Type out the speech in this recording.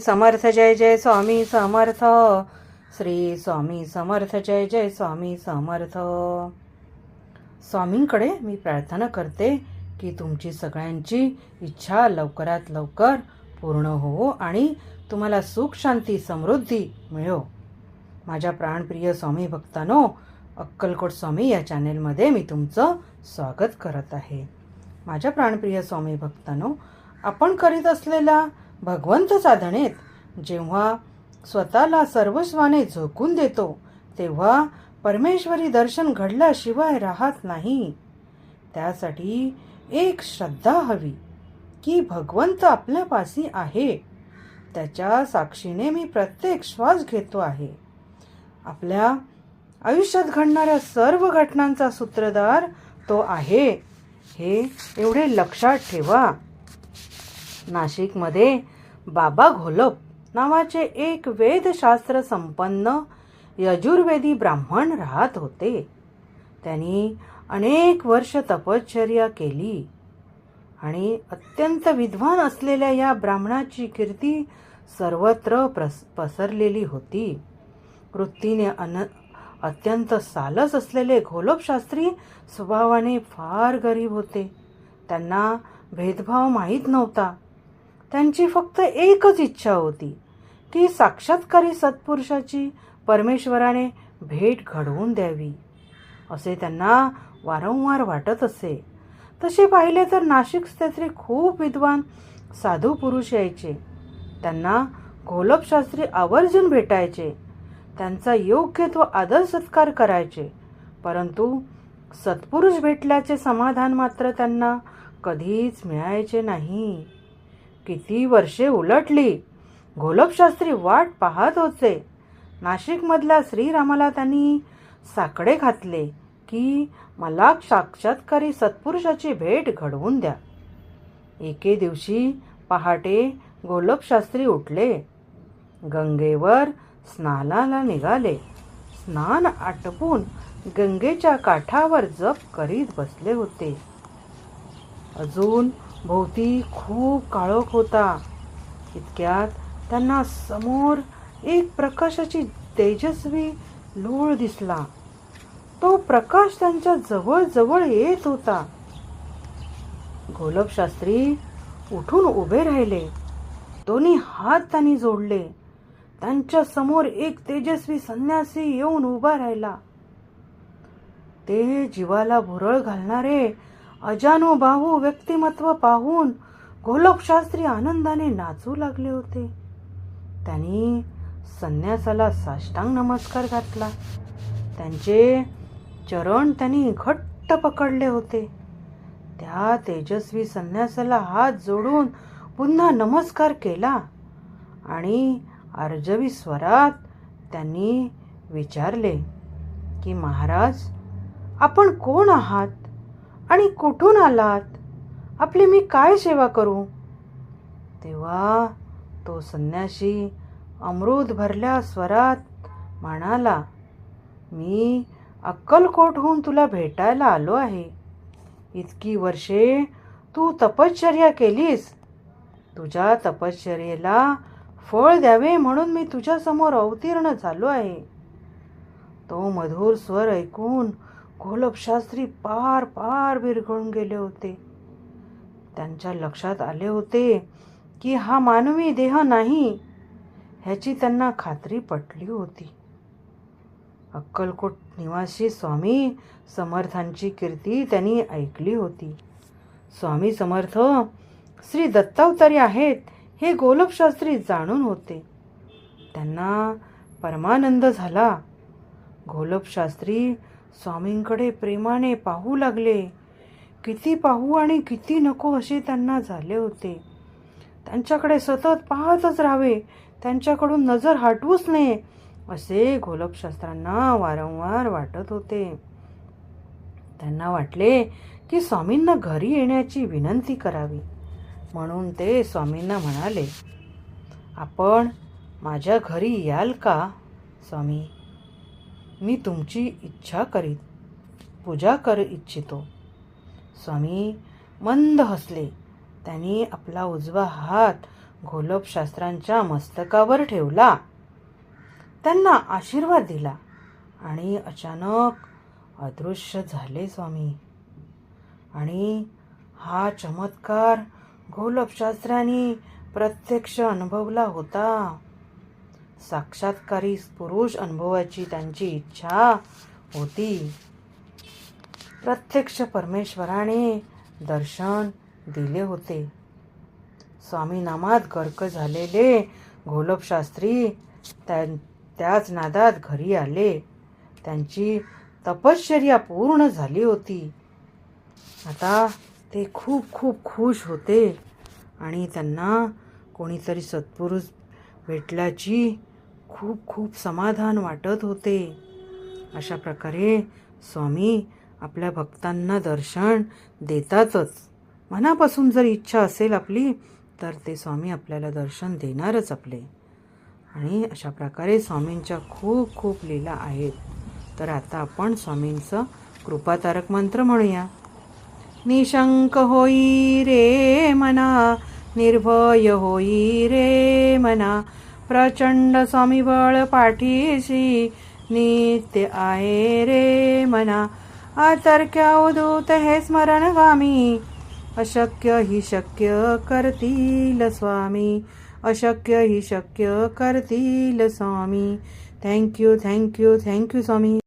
समर्थ जय जय स्वामी समर्थ. श्री स्वामी समर्थ जय जय स्वामी समर्थ. स्वामींकडे मी प्रार्थना करते की तुमची सगळ्यांची इच्छा लवकरात लवकर पूर्ण हो आणि तुम्हाला सुख शांती समृद्धी मिळो. माझ्या प्राणप्रिय स्वामी भक्तांनो अक्कलकोट स्वामी या चॅनेलमध्ये मी तुमचं स्वागत करत आहे. माझ्या प्राणप्रिय स्वामी भक्तांनो आपण करीत असलेला भगवंत साधनेत जेव्हा स्वतःला सर्वस्वाने झोकून देतो तेव्हा परमेश्वरी दर्शन घडल्याशिवाय राहत नाही. त्यासाठी एक श्रद्धा हवी की भगवंत आपल्यापाशी आहे. त्याच्या साक्षीने मी प्रत्येक श्वास घेतो आहे. आपल्या आयुष्यात घडणाऱ्या सर्व घटनांचा सूत्रधार तो आहे. हे एवढे लक्षात ठेवा. नाशिकमध्ये बाबा घोलप नावाचे एक वेदशास्त्र संपन्न यजुर्वेदी ब्राह्मण राहत होते. त्यांनी अनेक वर्ष तपश्चर्या केली आणि अत्यंत विद्वान असलेल्या या ब्राह्मणाची कीर्ती सर्वत्र प्रस पसरलेली होती. वृत्तीने अन अत्यंत सालस असलेले घोलपशास्त्री स्वभावाने फार गरीब होते. त्यांना भेदभाव माहीत नव्हता. त्यांची फक्त एकच इच्छा होती. की साक्षात्कारी सत्पुरुषाची परमेश्वराने भेट घडवून द्यावी. असे त्यांना वारंवार वाटत असे. तसे पाहिले तर नाशिक क्षेत्री खूप विद्वान साधू पुरुष यायचे. त्यांना घोलपशास्त्री आवर्जून भेटायचे. त्यांचा योग्य तो आदर सत्कार करायचे. परंतु सत्पुरुष भेटल्याचे समाधान मात्र त्यांना कधीच मिळायचे नाही. किती वर्षे उलटली. घोलपशास्त्री वाट पाहत होते. नाशिकमधल्या श्रीरामाला त्यांनी साकडे घातले की मला साक्षात्कारी सत्पुरुषाची भेट घडवून द्या. एके दिवशी पहाटे गोलपशास्त्री उठले. गंगेवर स्नानाला निघाले. स्नान आटपून गंगेच्या काठावर जप करीत बसले होते. अजून भोवती खूप काळोख होता. इतक्यात त्यांना समोर एक प्रकाशाची तेजस्वी लोळ दिसला. तो प्रकाश त्यांच्या जवळ जवळ येत होता. गोलपशास्त्री उठून उभे राहिले. दोन्ही हात त्यांनी जोडले. त्यांच्यासमोर एक तेजस्वी संन्यासी येऊन उभा राहिला. ते जीवाला भुरळ घालणारे अजानुबाहू व्यक्तिमत्व पाहून गोलकशास्त्री आनंदाने नाचू लागले होते. त्यांनी संन्यासाला साष्टांग नमस्कार घातला. त्यांचे चरण त्यांनी घट्ट पकडले होते. त्या तेजस्वी संन्यासाला हात जोडून पुन्हा नमस्कार केला आणि अर्जवी स्वरात त्यांनी विचारले की महाराज आपण कोण आहात? आणि कुठून आलात? आपली मी काय सेवा करू? तेव्हा तो संन्याशी अमृत भरल्या स्वरात म्हणाला मी अक्कलकोटहून तुला भेटायला आलो आहे. इतकी वर्षे तू तपश्चर्या केलीस. तुझ्या तपश्चर्येला फळ द्यावे म्हणून मी तुझ्यासमोर अवतीर्ण झालो आहे. तो मधुर स्वर ऐकून गोलपशास्त्री पार पार विरघळून गेले होते. त्यांच्या लक्षात आले होते की हा मानवी देह नाही ह्याची त्यांना खात्री पटली होती. अक्कलकोट निवासी स्वामी समर्थांची कीर्ती त्यांनी ऐकली होती. स्वामी समर्थ श्री दत्तावतारी आहेत हे गोलपशास्त्री जाणून होते. त्यांना परमानंद झाला. गोलपशास्त्री स्वामींकडे प्रेमाने पाहू लागले. किती पाहू आणि किती नको असे त्यांना झाले होते. त्यांच्याकडे सतत पाहतच राहावे. त्यांच्याकडून नजर हटवूच नये असे गोलपशास्त्रांना वारंवार वाटत होते. त्यांना वाटले की स्वामींना घरी येण्याची विनंती करावी. म्हणून ते स्वामींना म्हणाले आपण माझ्या घरी याल का स्वामी? मी तुमची इच्छा करीत पूजा कर इच्छितो. स्वामी मंद हसले. त्यांनी आपला उजवा हात गोलपशास्त्रांच्या मस्तकावर ठेवला. त्यांना आशीर्वाद दिला आणि अचानक अदृश्य झाले स्वामी. आणि हा चमत्कार घोलपशास्त्रांनी प्रत्यक्ष अनुभवला होता. साक्षात्कारी पुरुष अनुभवाची त्यांची इच्छा होती. प्रत्यक्ष परमेश्वराने दर्शन दिले होते. स्वामीनामात गर्क झालेले घोलपशास्त्री त्या त्याच नादात घरी आले. त्यांची तपश्चर्या पूर्ण झाली होती. आता ते खूप खूप खुश होते आणि त्यांना कोणीतरी सत्पुरुष भेटल्याची खूप खूप समाधान वाटत होते. अशा प्रकारे स्वामी आपल्या भक्तांना दर्शन देतातच. मनापासून जर इच्छा असेल आपली तर ते स्वामी आपल्याला दर्शन देणारच आपले. आणि अशा प्रकारे स्वामींच्या खूप खूप लीला आहेत. तर आता आपण स्वामींचं कृपातारक मंत्र म्हणूया. निशंक होई रे मना निर्भय होई रे मना प्रचंड स्वामीबळ पाठीशी नित्य आहे रे मना. आतरक्या उदूत हे स्मरण वामी अशक्य ही शक्य करतील स्वामी. अशक्य ही शक्य करतील Swami. Thank you thank you thank you Swami.